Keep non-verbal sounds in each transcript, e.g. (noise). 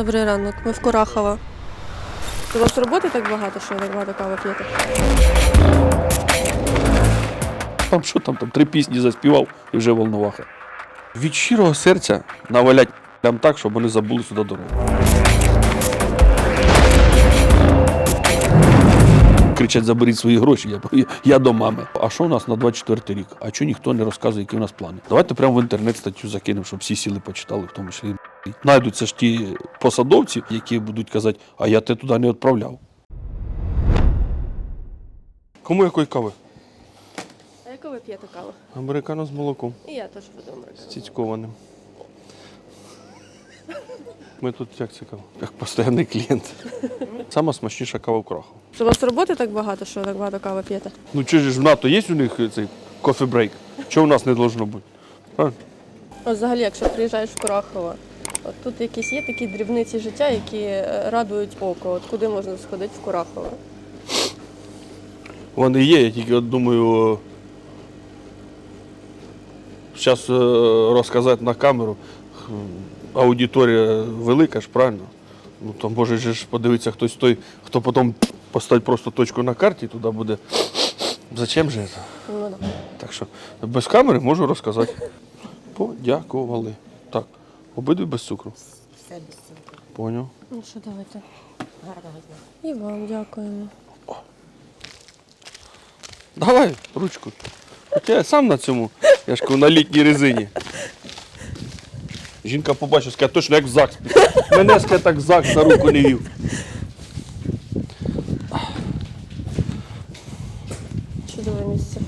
Добрий ранок. Ми в Курахово. У вас роботи так багато, що ви так багато кави п'єте? Там що там, там три пісні заспівав і вже волноваха. Від щирого серця навалять прям так, щоб вони забули сюди дорогу. Кричать, заберіть свої гроші, я, я до мами. А що у нас на 24 рік? А чого ніхто не розказує, які у нас плани? Давайте прямо в інтернет статтю закинемо, щоб всі сіли почитали, в тому числі. І Знайдуться ж ті посадовці, які будуть казати, а я те туди не відправляв. Кому якої кави? А яку ви п'єте каву? Американо з молоком, І я теж буду американцем. з цицькованим. Ми тут як цікаво, як постійний клієнт. Сама смачніша кава в Крахові. У вас роботи так багато, що так багато кави п'єте? Ну чи ж в НАТО є у них цей кофе-брейк? Чого у нас не должно бути? Правильно? От взагалі, якщо приїжджаєш в Курахово, от тут якісь є такі дрібниці життя, які е, радують око. От куди можна сходити в Курахово? Вони є, я тільки от думаю. Зараз розказати на камеру. Аудиторія велика ж, правильно? Ну то може ж подивитися хтось той, хто потім поставить просто точку на карті, туди буде. Зачем же це? Ну, да. Так що без камери можу розказати. Подякували. Так, обидві без цукру. Все без цукру. Поняв. Ну що, давайте. Гарного дня. І вам дякуємо. Давай ручку. Хоча я сам на цьому, я ж кажу, на літній резині. Жінка побачила, скаже, точно як в ЗАГС. Мене скаже, так в ЗАГС за руку не вів. Чудове місце.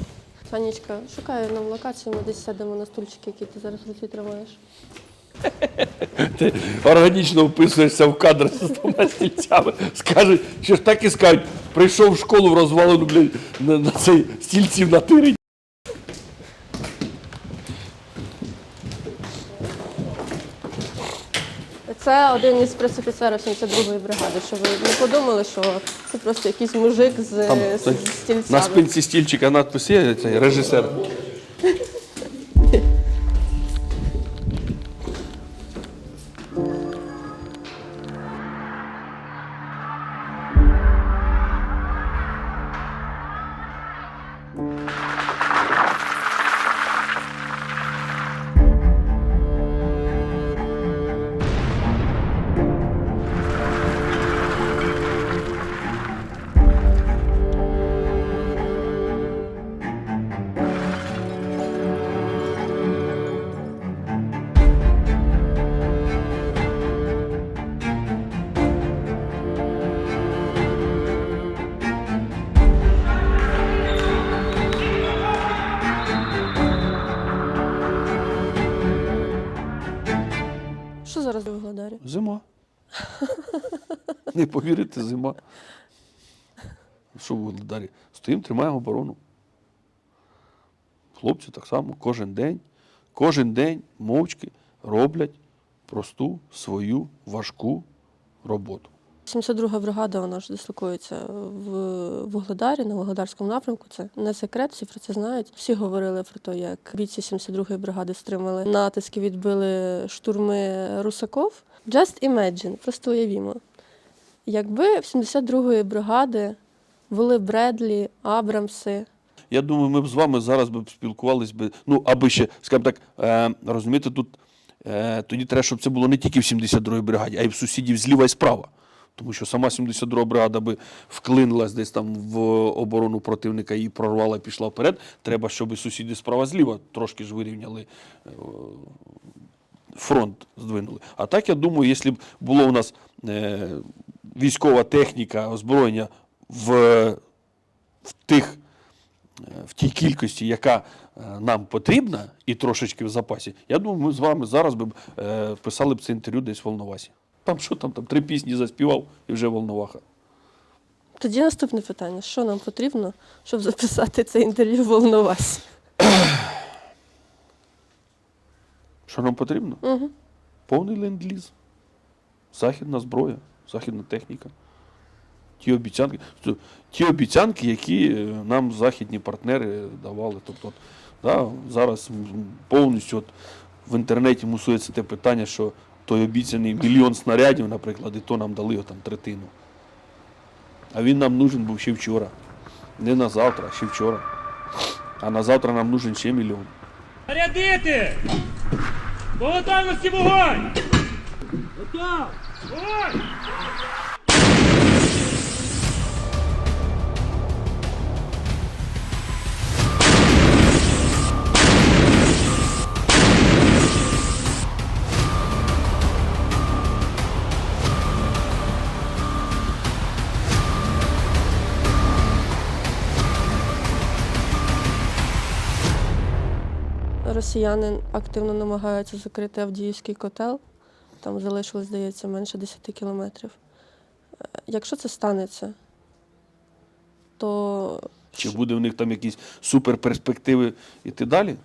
Санечка, шукаю нам локацію, ми десь сядемо на стульчик, який ти зараз в тримаєш. Ти органічно вписуєшся в кадр з двома стільцями. Скажуть, що ж так і скажуть, прийшов в школу в розвалену, блядь, на, на цей стільців на тирі. Це один із пресофіцерів 72-ї бригади, щоб ви не подумали, що це просто якийсь мужик з, Там, з, з стільцями. на спинці стільчика надпис є, цей режисер. Не повірите, зима. Що в Угледарі? Стоїмо, тримаємо оборону. Хлопці так само кожен день, кожен день мовчки роблять просту свою важку роботу. 72-га бригада, вона ж дислокується в Вугледарі, на Вугледарському напрямку. Це не секрет, всі про це знають. Всі говорили про те, як бійці 72-ї бригади стримали натиски, відбили штурми русаков. Just imagine, просто уявімо. Якби в 72-ї бригади були Бредлі, Абрамси, Я думаю, ми б з вами зараз би спілкувалися би, ну, аби ще, скажімо так, е, розумієте, тут е, тоді треба, щоб це було не тільки в 72-й бригаді, а й в сусідів зліва і справа. Тому що сама 72-га бригада би вклинилась десь там в оборону противника і прорвала, і пішла вперед. Треба, щоб сусіди справа зліва трошки ж вирівняли е, фронт здвинули. А так, я думаю, якщо б було у нас військова техніка, озброєння в, в тих е, в тій кількості, яка е, нам потрібна, і трошечки в запасі, я думаю, ми з вами зараз би е, писали б це інтерв'ю десь в Волновасі. Там що там, там три пісні заспівав і вже Волноваха. Тоді наступне питання: що нам потрібно, щоб записати це інтерв'ю в Волновасі? Що нам потрібно? Угу. Повний ленд-ліз. Західна зброя, західна техніка. Ті обіцянки, ті обіцянки, які е, нам західні партнери давали. Тобто, от, да, зараз повністю от, в інтернеті мусується те питання, що той обіцяний мільйон снарядів, наприклад, і то нам дали там третину. А він нам нужен був ще вчора. Не на завтра, а ще вчора. А на завтра нам нужен ще мільйон. Зарядити! По готовності вогонь! Готов! Вогонь! Росіяни активно намагаються закрити Авдіївський котел. Там залишилось, здається, менше 10 кілометрів. Е, Якщо це станеться, то Чи буде в них там якісь суперперспективи іти далі?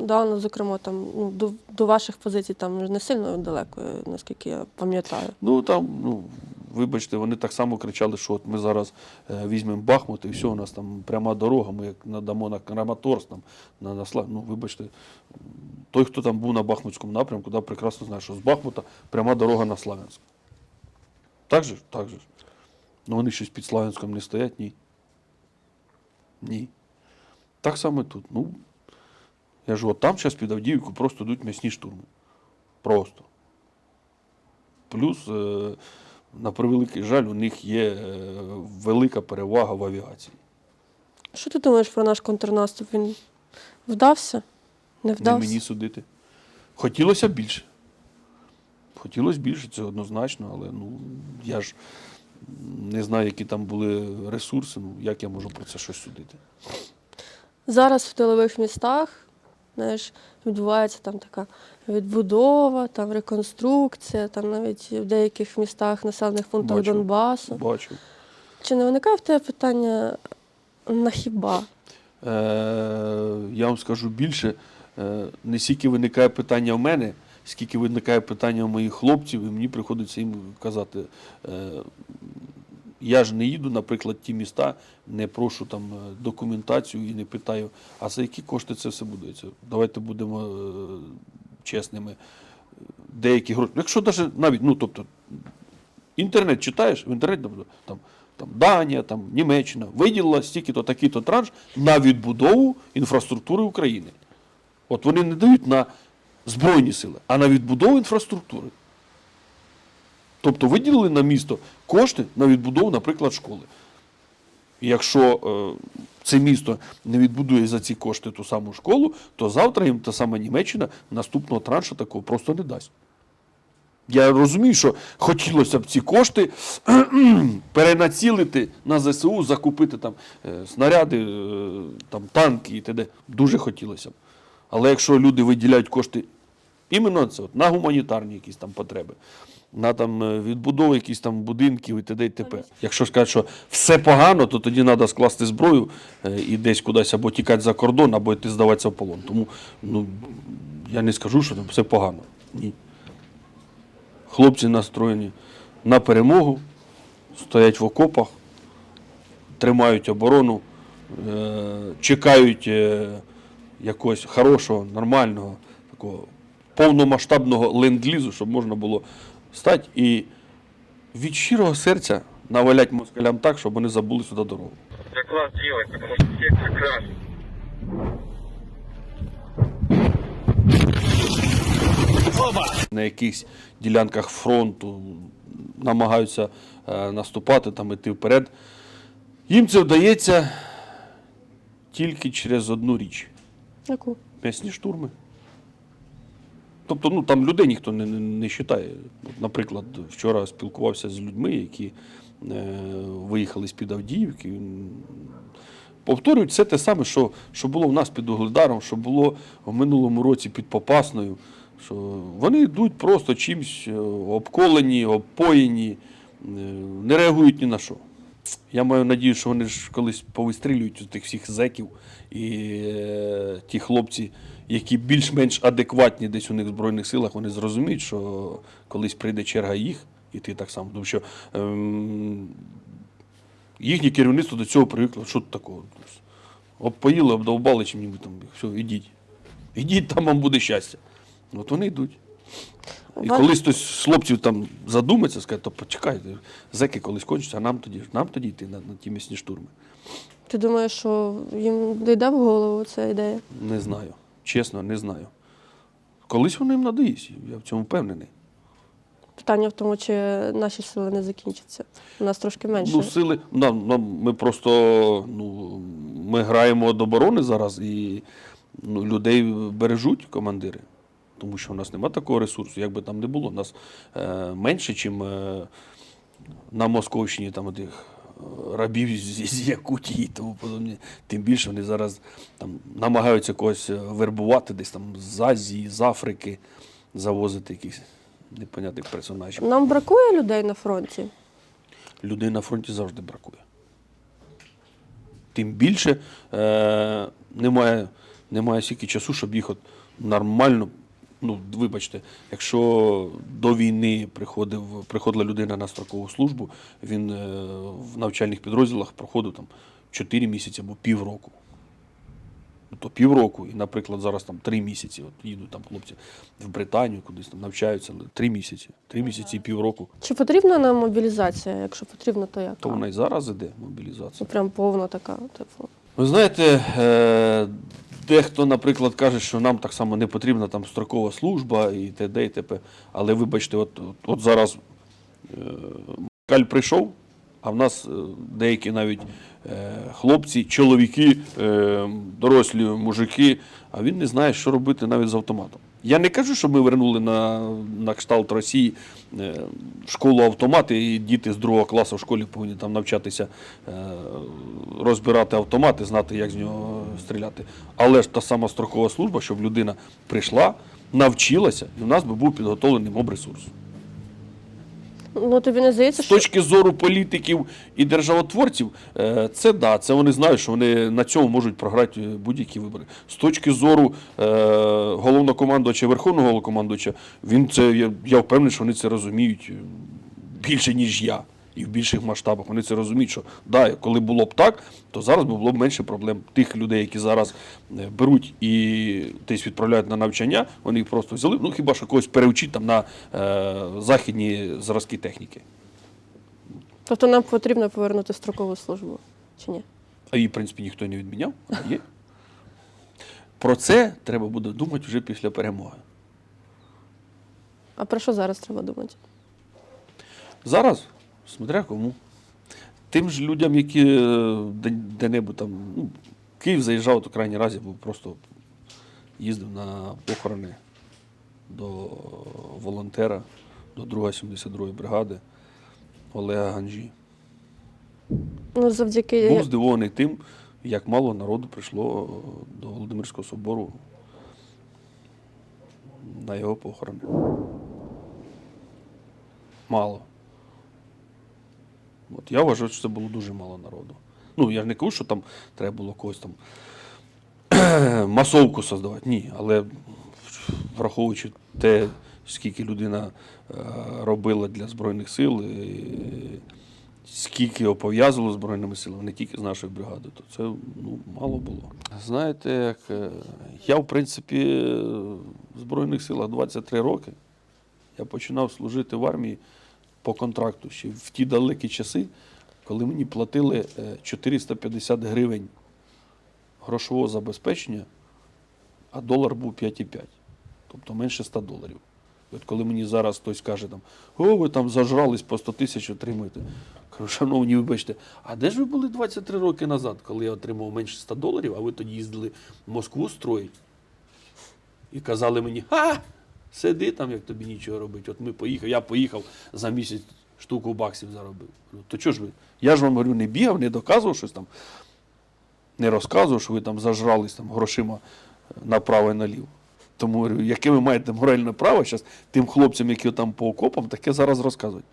да, ну, зокрема, там ну, до, до ваших позицій там не сильно далеко, наскільки я пам'ятаю. Ну там, ну, вибачте, вони так само кричали, що от ми зараз е, візьмемо Бахмут і все, у нас там пряма дорога, ми як надамо на Краматорськ, там, на, на Слав- Ну, вибачте, той, хто там був на Бахмутському напрямку, да, прекрасно знає, що з Бахмута пряма дорога на Славянськ. Так же? Так же. Ну вони щось під Славянськом не стоять, ні. Ні. Так само і тут. Ну, я ж от там зараз під Авдіївку просто йдуть м'ясні штурми. Просто. Плюс, е, на превеликий жаль, у них є е, велика перевага в авіації. Що ти думаєш про наш контрнаступ? Він вдався? Не Не вдався? мені судити. Хотілося б більше. Хотілося більше, це однозначно, але ну, я ж не знаю, які там були ресурси, ну як я можу про це щось судити. Зараз в тилових містах знаєш, відбувається там така відбудова, там реконструкція, там навіть в деяких містах, населених пунктах Бачу. Донбасу. Бачу. Чи не виникає в тебе питання на хіба? Е, я вам скажу більше, е, не стільки виникає питання в мене, скільки виникає питання у моїх хлопців, і мені приходиться їм казати. Е, я ж не їду, наприклад, ті міста, не прошу там е, документацію і не питаю, а за які кошти це все будується. Давайте будемо е, чесними. Деякі гроші. Якщо навіть, навіть, ну тобто, інтернет читаєш, в інтернеті наприклад, там, там Данія, там Німеччина виділила стільки-то такий-то транш на відбудову інфраструктури України. От вони не дають на Збройні сили, а на відбудову інфраструктури. Тобто виділили на місто кошти на відбудову, наприклад, школи. І якщо е, це місто не відбудує за ці кошти ту саму школу, то завтра їм та сама Німеччина наступного траншу такого просто не дасть. Я розумію, що хотілося б ці кошти (clears throat) перенацілити на ЗСУ, закупити там е, снаряди, е, там, танки і т.д. Дуже хотілося б. Але якщо люди виділяють кошти іменно це, от, на гуманітарні якісь там потреби, на там е, відбудову якісь там будинків і т.д. і т.п. Якщо сказати, що все погано, то тоді треба скласти зброю е, і десь кудись або тікати за кордон, або йти здаватися в полон. Тому ну, я не скажу, що там все погано. Ні. Хлопці настроєні на перемогу, стоять в окопах, тримають оборону, е, чекають якогось хорошого, нормального, такого повномасштабного ленд-лізу, щоб можна було стати і від щирого серця навалять москалям так, щоб вони забули сюди дорогу. заклад делать, потому что сектор красный. на якихось ділянках фронту намагаються е, наступати, там іти вперед. Їм це вдається тільки через одну річ Яку? м'ясні штурми. Тобто, ну там людей ніхто не, не, не вважає. Наприклад, вчора спілкувався з людьми, які е, виїхали з-під Авдіївки. Повторюють все те саме, що, що було в нас під Угледаром, що було в минулому році під Попасною. Що вони йдуть просто чимось е, обколені, обпоєні, е, не реагують ні на що. Я маю надію, що вони ж колись повистрілюють у тих всіх зеків і е, ті хлопці, які більш-менш адекватні десь у них в Збройних силах, вони зрозуміють, що колись прийде черга їх, і ти так само. Тому що ем, їхнє керівництво до цього привикло, що тут такого. Обпоїли, обдовбали чим-небудь там. Все, ідіть. Ідіть, там вам буде щастя. От вони йдуть. І Ва- колись хтось з хлопців там задумається, скаже, то почекайте, зеки колись кончаться, а нам тоді, нам тоді йти на, на ті місні штурми. Ти думаєш, що їм не йде в голову ця ідея? Не знаю. Чесно, не знаю. Колись воно їм надоїсть, я в цьому впевнений. Питання в тому, чи наші сили не закінчаться. У нас трошки менше. Ну, сили, нам, нам, ми просто ну, ми граємо до оборони зараз і ну, людей бережуть командири. Тому що у нас немає такого ресурсу, як би там не було. У нас е, менше, ніж е, на Московщині там тих рабів з, Якутії тому подобне. Тим більше вони зараз там намагаються когось е, вербувати десь там з Азії, з Африки, завозити якихось непонятних персонажів. Нам бракує людей на фронті. людей на фронті завжди бракує. Тим більше е, немає, немає стільки часу, щоб їх от нормально. Ну, вибачте, якщо до війни приходив, приходила людина на строкову службу, він е, в навчальних підрозділах проходив там 4 місяці або півроку. Ну, То півроку, і, наприклад, зараз там три місяці. От їдуть там хлопці в Британію, кудись там навчаються, але три місяці. Три місяці і півроку. Чи потрібна нам мобілізація? Якщо потрібно, то яка? То вона і зараз іде мобілізація. Ну, прям повна така, типу. Ви знаєте, е, дехто, наприклад, каже, що нам так само не потрібна там строкова служба і т.д. і т.п. Але вибачте, от, от, от зараз е, Каль прийшов, а в нас е, деякі навіть е, хлопці, чоловіки, е, дорослі мужики, а він не знає, що робити навіть з автоматом. Я не кажу, що ми вернули на, на кшталт Росії е, школу автомати, і діти з другого класу в школі повинні там навчатися е, розбирати автомати, знати, як з нього стріляти. Але ж та сама строкова служба, щоб людина прийшла, навчилася, і в нас би був підготовлений моб-ресурс. Ну тобі не здається, З що точки зору політиків і державотворців, е, це да, це вони знають, що вони на цьому можуть програти будь-які вибори. З точки зору е, головнокомандувача, верховного головнокомандувача, він це я, я впевнений, що вони це розуміють е, більше, ніж я. І в більших масштабах вони це розуміють, що да, коли було б так, то зараз би було б менше проблем. Тих людей, які зараз е, беруть і десь відправляють на навчання, вони їх просто взяли. Ну хіба що когось переучить там на е, західні зразки техніки. тобто нам потрібно повернути строкову службу, чи ні? А її, в принципі, ніхто не відміняв. вона Є. Про це треба буде думати вже після перемоги. А про що зараз треба думати? Зараз, смотря кому. Тим ж людям, які е, де- де-небудь там, ну, Київ заїжджав, то крайній раз я був просто їздив на похорони до волонтера, до 2 72 бригади Олега Ганжі. Ну, завдяки Був здивований тим, як мало народу прийшло до Володимирського собору на його похорони. Мало. От я вважаю, що це було дуже мало народу. Ну, я ж не кажу, що там треба було когось там (clears throat) масовку создавати. Ні, але враховуючи те, скільки людина е, робила для Збройних сил, і скільки його пов'язувало Збройними силами, не тільки з нашою бригадою, то це ну, мало було. Знаєте, як е, я, в принципі, в Збройних силах 23 роки. Я починав служити в армії по контракту ще в ті далекі часи, коли мені платили е, 450 гривень грошового забезпечення, а долар був 5,5. Тобто менше 100 доларів. От коли мені зараз хтось каже, там, о, ви там зажрались по 100 тисяч отримуєте. Кажу, шановні, вибачте, а де ж ви були 23 роки назад, коли я отримав менше 100 доларів, а ви тоді їздили в Москву строїть? І казали мені, ха, сиди там, як тобі нічого робити. От ми поїхали, я поїхав за місяць штуку баксів заробив. Говорю, То чого ж ви? Я ж вам говорю, не бігав, не доказував щось там, не розказував, що ви там зажрались там грошима е, направо і наліво. Тому говорю, яке ви маєте моральне право зараз тим хлопцям, які там по окопам, таке зараз розказують.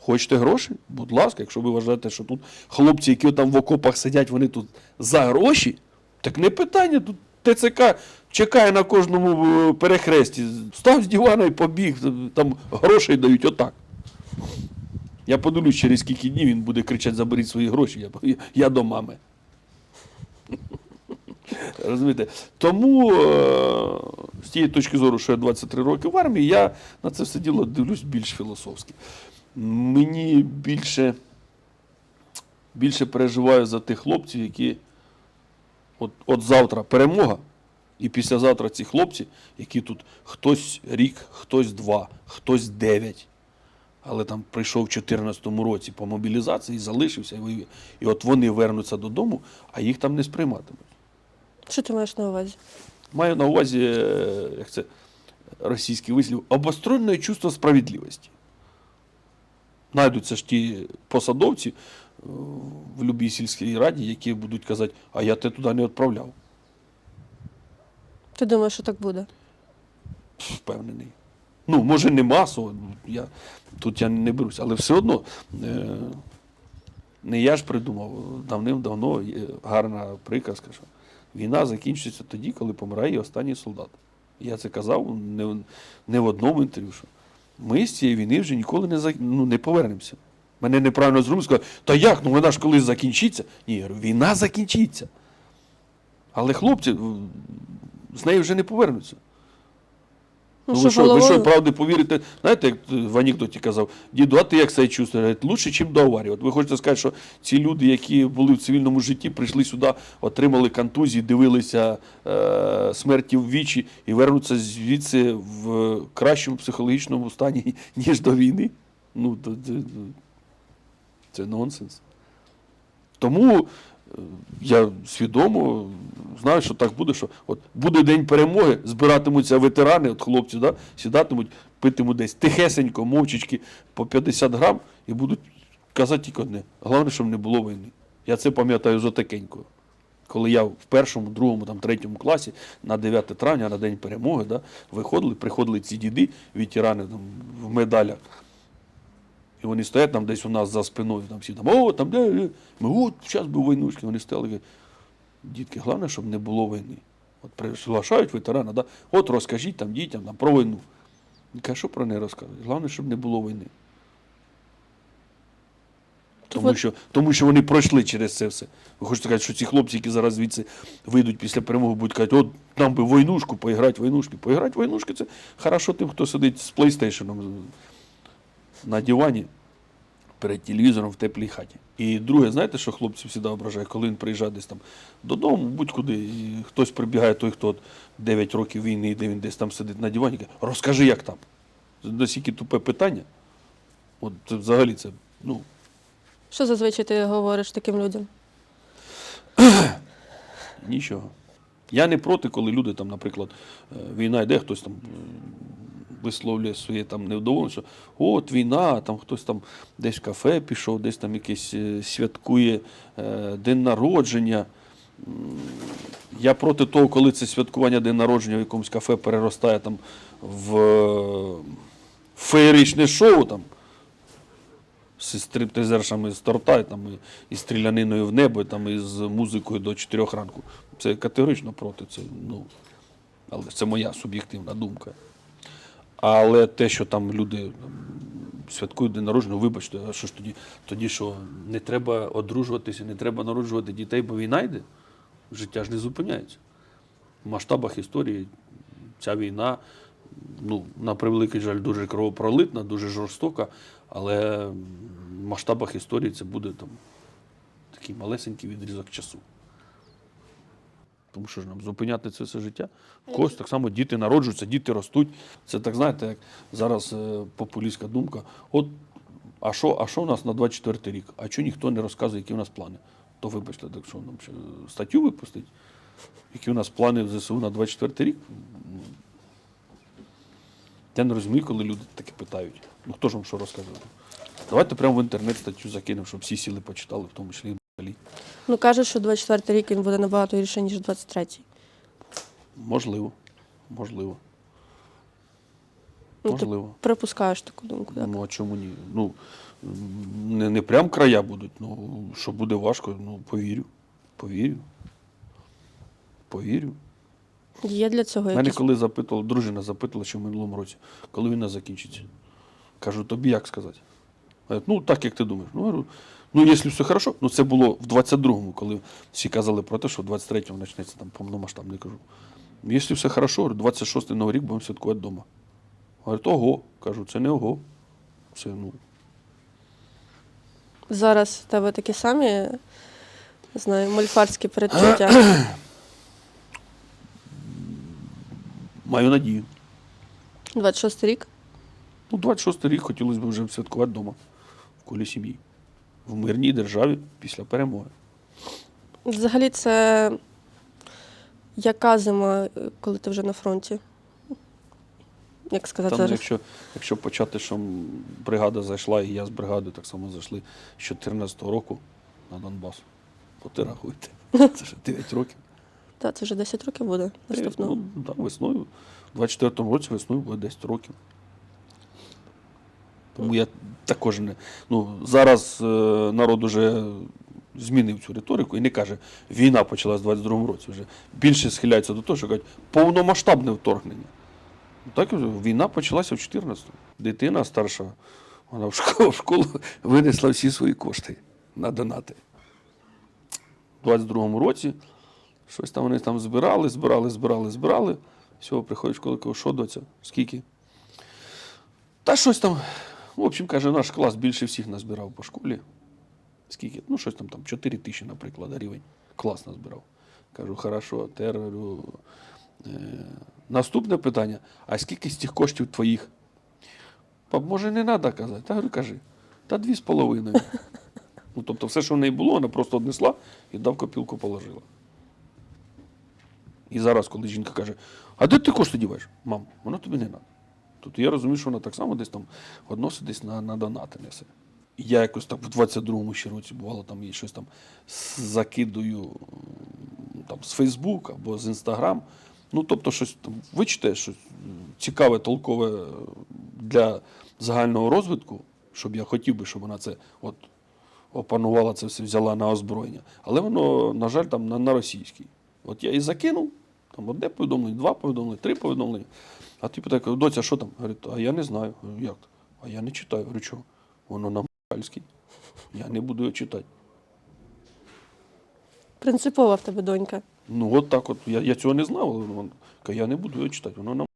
Хочете гроші? Будь ласка, якщо ви вважаєте, що тут хлопці, які там в окопах сидять, вони тут за гроші, так не питання. Тут ТЦК чекає на кожному е, перехресті. Став з дивана і побіг, там грошей дають отак. Я подивлюсь, через скільки днів він буде кричати, заберіть свої гроші, я, я до мами. Розумієте? Тому е, з тієї точки зору, що я 23 роки в армії, я на це все діло дивлюсь більш філософськи. Мені більше, більше переживаю за тих хлопців, які от, от завтра перемога, і післязавтра ці хлопці, які тут хтось рік, хтось два, хтось дев'ять. Але там прийшов в 2014 році по мобілізації, залишився і воює. І от вони вернуться додому, а їх там не сприйматимуть. Що ти маєш на увазі? Маю на увазі, е, як це російський вислів, обостроєне чувство справедливості. Найдуться ж ті посадовці е, в любій сільській раді, які будуть казати, а я те туди не відправляв. Ти думаєш, що так буде? Впевнений. Ну, може, не масово, я, тут я не берусь, але все одно. Е, не я ж придумав. Давним-давно є гарна приказка, що війна закінчується тоді, коли помирає останній солдат. Я це казав не, не в одному інтерв'ю. Що ми з цієї війни вже ніколи не, ну, не повернемося. Мене неправильно зрозуміли, сказали, та як, ну вона ж колись закінчиться. Ні, я говорю, війна закінчиться. Але хлопці з нею вже не повернуться. Ну, Ну, ви, що, ви що, правди повірите? Знаєте, як в анекдоті казав, діду, а ти як себе чувствуєш? Лучше, ніж до аварії. От ви хочете сказати, що ці люди, які були в цивільному житті, прийшли сюди, отримали контузії, дивилися е, смерті в вічі і вернуться звідси в кращому психологічному стані, (laughs) ніж до війни. Ну, то, це, це нонсенс. Тому я свідомо знаю, що так буде, що от буде день перемоги, збиратимуться ветерани, от хлопці, да, сідатимуть, питимуть десь тихесенько, мовчечки по 50 грам і будуть казати тільки одне. Головне, щоб не було війни. Я це пам'ятаю зотакенько. Коли я в першому, другому, там, третьому класі на 9 травня, на День перемоги, да, виходили, приходили ці діди, ветерани там, в медалях. І вони стоять там десь у нас за спиною, там всі там, о, там, де, де». ми, от, зараз був войнушки. Вони стояли, дітки, головне, щоб не було війни. От приглашають ветерана, да? от розкажіть там дітям там, про війну. Він каже, що про неї розказують? Головне, щоб не було війни. Тому що, тому що вони пройшли через це все. Ви хочете сказати, що ці хлопці, які зараз звідси вийдуть після перемоги, будуть казати, от нам би войнушку, поіграти войнушки. Поіграти войнушки це хорошо тим, хто сидить з PlayStation на дивані перед телевізором в теплій хаті. І друге, знаєте, що хлопці завжди ображає, коли він приїжджає десь там додому, будь-куди, і хтось прибігає, той, хто от 9 років війни, де він десь там сидить на дивані, каже, розкажи, як там. Це Настільки тупе питання. От це взагалі це, ну. Що зазвичай ти говориш таким людям? Нічого. Я не проти, коли люди там, наприклад, е, війна йде, хтось там е, висловлює своє там невдоволення, що от війна, там хтось там десь в кафе пішов, десь там якесь е, святкує е, день народження. Я проти того, коли це святкування день народження в якомусь кафе переростає там в е, феєричне шоу там з стриптизершами з торта, там, і, і стріляниною в небо, там, і з музикою до 4 ранку. Це категорично проти. Це, ну, але це моя суб'єктивна думка. Але те, що там люди святкують день народження, ну, вибачте, а що ж тоді, тоді що не треба одружуватися, не треба народжувати дітей, бо війна йде? Життя ж не зупиняється. В масштабах історії ця війна, ну, на превеликий жаль, дуже кровопролитна, дуже жорстока, але в масштабах історії це буде там такий малесенький відрізок часу. Тому що ж нам зупиняти це все життя. В когось так само діти народжуються, діти ростуть. Це так знаєте, як зараз е, популістська думка. От, а що, а що у нас на 24 рік? А чого ніхто не розказує, які у нас плани? То вибачте, так що нам ще статтю випустить? Які у нас плани в ЗСУ на 24 рік? Я не розумію, коли люди таке питають. Ну хто ж вам що розказує? Давайте прямо в інтернет статтю закинемо, щоб всі сіли почитали, в тому числі. Ну кажуть, що 24 рік він буде набагато гірше, ніж 23-й. Можливо. Можливо. Ну, Можливо. Ти припускаєш таку думку, так? Ну а чому ні? Ну не, не прям края будуть. Ну що буде важко, ну повірю. Повірю. Повірю. Є для цього Мене якісь. коли запитувала, дружина запитала, що в минулому році, коли війна закінчиться. Кажу, тобі як сказати? Ну так як ти думаєш. Ну, говорю, Ну, якщо все хорошо, ну це було в 22-му, коли всі казали про те, що в 23-му почнеться там повномасштабний кажу. «Ну, Якщо все хорошо, 26-й новий рік будемо святкувати вдома. Говорить, ого, кажу, це не ого. Це ну. Зараз в тебе такі самі, не знаю, мольфарські передчуття. (clears throat) Маю надію. 26 рік. Ну, 26-й рік хотілося б вже святкувати вдома, в колі сім'ї. В мирній державі після перемоги. Взагалі, це яка зима, коли ти вже на фронті? Як сказати Там, зараз? якщо, якщо почати, що бригада зайшла, і я з бригадою так само зайшли з 14 року на Донбас. То ти рахуйте. Це ж 9 років. (laughs) Так, це вже 10 років буде наступного. Ну, да, весною. У 24-му році весною буде 10 років. Тому я також не. Ну, зараз е, народ уже змінив цю риторику і не каже, війна почалась в 22-му році. Вже більше схиляються до того, що кажуть, повномасштабне вторгнення. Ну, Так, війна почалася в 14-му. Дитина старша, вона в школу, в школу винесла всі свої кошти на донати. У 22-му році щось там вони там збирали, збирали, збирали, збирали. Всього приходить в школу, кажу, що доця, скільки? Та щось там. В общем, каже, наш клас більше всіх назбирав по школі. Скільки? Ну, щось там, там 4 тисячі, наприклад, гривень. Клас назбирав. Кажу, хорошо, тепер е, наступне питання: а скільки з цих коштів твоїх? Пап, може, не треба казати? Та говорю, кажи. Та дві з половиною. Ну, тобто, все, що в неї було, вона просто однесла і дав копілку положила. І зараз, коли жінка каже, а де ти кошти діваєш? Мам, воно тобі не треба. Тобто я розумію, що вона так само десь там односить десь на, на донати несе. Я якось так в 22-му ще році бувало, там їй щось там закидую там, з Фейсбук або з Інстаграм. Ну, тобто, щось там вичитаєш, щось цікаве, толкове е, для загального розвитку, щоб я хотів би, щоб вона це от опанувала це все, взяла на озброєння. Але воно, на жаль, там на, на російській. От я і закинув, там одне повідомлення, два повідомлення, три повідомлення. А ти питає, доця, що там? Говорить, а я не знаю. Говорю, як? А я не читаю. Говорю, чого? Воно на мальській. Я не буду його читати. Принципова в тебе донька. Ну, от так от. Я, я цього не знав, але вона каже, я не буду його читати. Воно на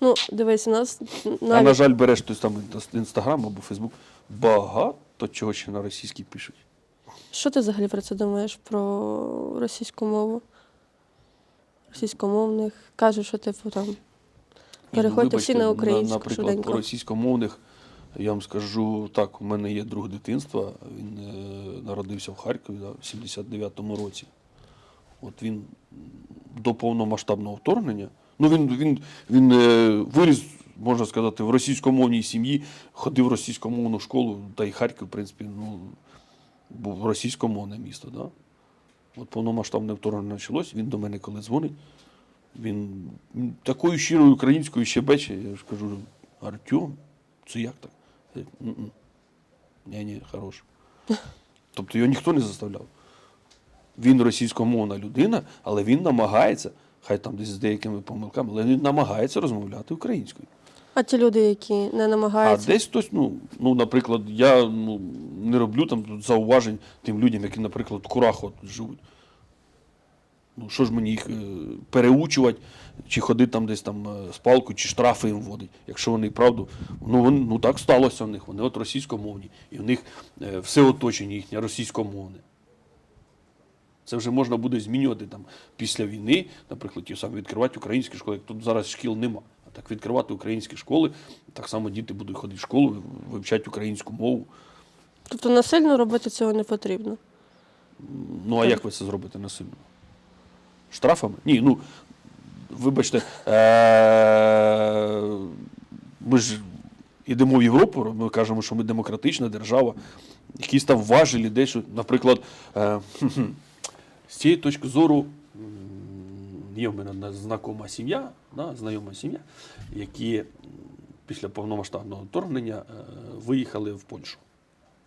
Ну, дивись, у нас А на навіть жаль, береш хтось там інстаграм або Фейсбук. Багато чого ще на російській пишуть. що ти взагалі про це думаєш про російську мову? Російськомовних кажуть, що типу там ну, переходьте всі на українську Наприклад, швиденько. по російськомовних, я вам скажу так, у мене є друг дитинства, він е, народився в Харкові да, в 79-му році. От він до повномасштабного вторгнення, ну він, він, він е, виріс, можна сказати, в російськомовній сім'ї, ходив в російськомовну школу, та й Харків, в принципі, ну, був російськомовне місто. Да? От повномасштабне вторгнення почалось, він до мене коли дзвонить, він такою щирою українською щебече, я ж кажу, Артем, це як так? Ні, ні, хорош. (laughs) Тобто його ніхто не заставляв. Він російськомовна людина, але він намагається, хай там десь з деякими помилками, але він намагається розмовляти українською. А ті люди, які не намагаються. А десь хтось, ну, ну, наприклад, я ну, не роблю там тут зауважень тим людям, які, наприклад, в Кураху от живуть. Ну, що ж мені їх е, переучувати, чи ходити там десь там е, з палкою, чи штрафи їм вводить, якщо вони правду. Ну, вони, ну так сталося в них, вони от російськомовні, і в них е, все оточення їхнє російськомовне. Це вже можна буде змінювати там після війни, наприклад, ті самі відкривати українські школи. Як тут зараз шкіл нема. Так відкривати українські школи, так само діти будуть ходити в школу, вивчати українську мову. Тобто насильно робити цього не потрібно. Ну а як ви це зробите насильно? Штрафами? Ні, ну вибачте, е- ми ж йдемо в Європу, ми кажемо, що ми демократична держава, якісь там важелі, дещо, наприклад, е- (laughs) з цієї точки зору. Є в мене знакома сім'я, да, знайома сім'я, які після повномасштабного вторгнення е, виїхали в Польщу.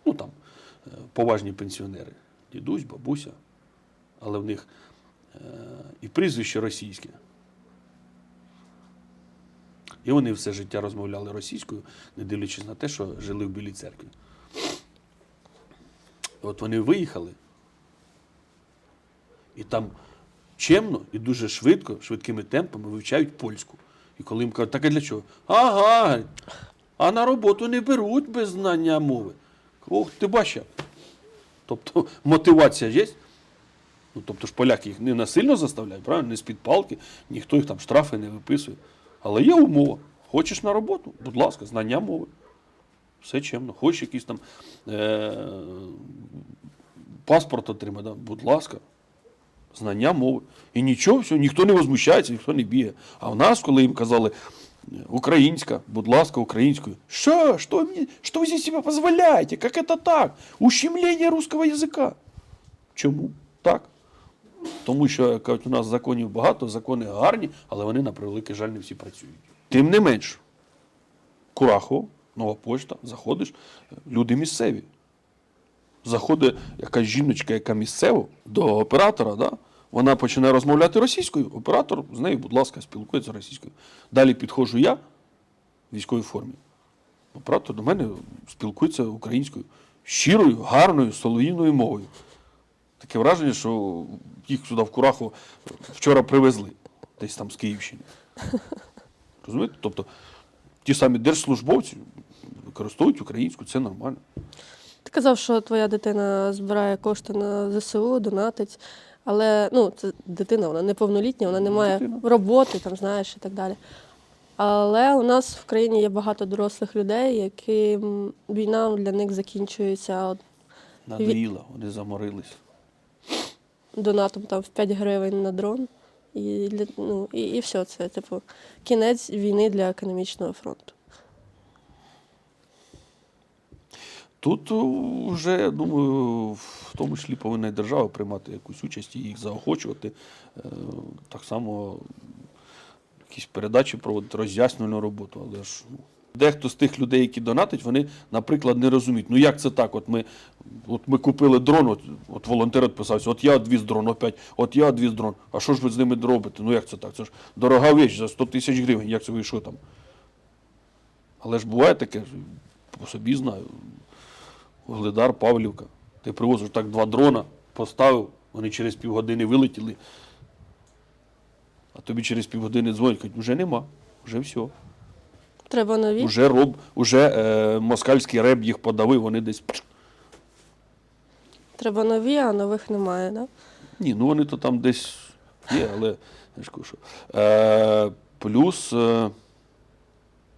Ну там е, поважні пенсіонери, дідусь, бабуся, але в них е, і прізвище російське. І вони все життя розмовляли російською, не дивлячись на те, що жили в Білій церкві. От вони виїхали, і там чемно і дуже швидко, швидкими темпами вивчають польську. І коли їм кажуть, так а для чого? Ага, а на роботу не беруть без знання мови. Ох, ти бачив. Тобто (laughs) мотивація є. Ну, тобто ж поляки їх не насильно заставляють, правильно? Не з-під палки, ніхто їх там штрафи не виписує. Але є умова. Хочеш на роботу? Будь ласка, знання мови. Все чемно. Хочеш якийсь там е- паспорт отримати, будь ласка. Знання мови. І нічого, все, ніхто не возмущається, ніхто не б'є. А в нас, коли їм казали е, українська, будь ласка, українською. Що? Що, що ви здесь себе дозволяєте? Як це так? Ущемлення русского язика. Чому? Так. Тому що як у нас законів багато, закони гарні, але вони, на превеликий жаль, не всі працюють. Тим не менш, Курахово, нова почта, заходиш, люди місцеві. Заходить якась жіночка, яка місцева, до оператора, да? вона починає розмовляти російською, оператор з нею, будь ласка, спілкується російською. Далі підходжу я в військовій формі. Оператор до мене спілкується українською, щирою, гарною, солов'їною мовою. Таке враження, що їх сюди в Кураху вчора привезли, десь там з Київщини. Розумієте? Тобто ті самі держслужбовці використовують українську, це нормально. Ти казав, що твоя дитина збирає кошти на ЗСУ, донатить. Але ну, це дитина, вона неповнолітня, вона не має Дитина. роботи, там, знаєш, і так далі. Але у нас в країні є багато дорослих людей, яким війна для них закінчується от Надоїло, вони заморились. донатом там, в 5 гривень на дрон. І, для, ну, і, і все, це типу кінець війни для економічного фронту. Тут вже, я думаю, в тому числі повинна і держава приймати якусь участь і їх заохочувати. Е, Так само якісь передачі проводити, роз'яснювальну роботу. Але ж ну, дехто з тих людей, які донатять, вони, наприклад, не розуміють. Ну як це так? От ми, от ми купили дрон, от, от волонтер відписався, от я відвіз дрон, опять, от я відвіз дрон. А що ж ви з ними робите? Ну як це так? Це ж дорога вещь за 100 тисяч гривень, як це ви що там? Але ж буває таке, по собі знаю. Вугледар, Павлівка. Ти привозиш так два дрона, поставив, вони через півгодини вилетіли. А тобі через півгодини дзвонять, кажуть, вже нема, вже все. Треба нові. Уже роб, уже е, москальський реб їх подавив, вони десь. Треба нові, а нових немає. Да? Ні, ну вони то там десь є, але я ж кажу, що. Е, плюс е,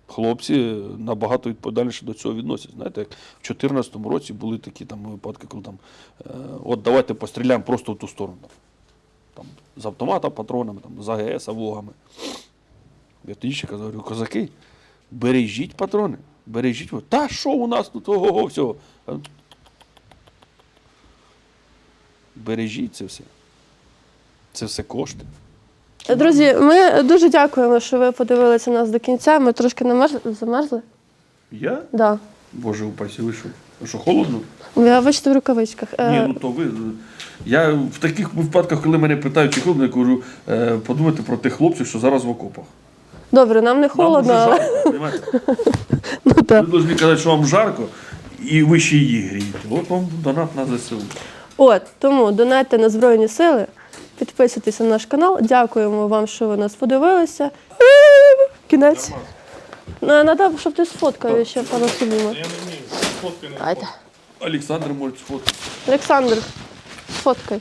хлопці набагато відповідальніше до цього відносять. Знаєте, як в 2014 році були такі там випадки, коли там, е, от давайте постріляємо просто в ту сторону. Там, з автомата патронами, там, з АГС, авогами. Я тоді ще казав, говорю, козаки, бережіть патрони, бережіть. Та що у нас тут ого всього? Бережіть це все. Це все кошти. Друзі, ми дуже дякуємо, що ви подивилися нас до кінця. Ми трошки намерзли, замерзли. Я? Да. Боже упаси, ви що? Що, холодно? Я бачите в рукавичках. Е, Ні, ну то ви. Я в таких випадках, коли мене питають, чи холодно, я кажу, е, подумайте про тих хлопців, що зараз в окопах. Добре, нам не холодно, дуже але жарко, розумієте? (laughs) ну, так. Ви повинні казати, що вам жарко, і ви ще її грієте. От вам донат на ЗСУ. От тому донайте на Збройні Сили, підписуйтесь на наш канал. Дякуємо вам, що ви нас подивилися. Кінець. Ну, Надо, щоб ти сфоткав ще пана Суліма. Я не вмію. Сфоткай. Олександр може сфоткати. Олександр, сфоткай.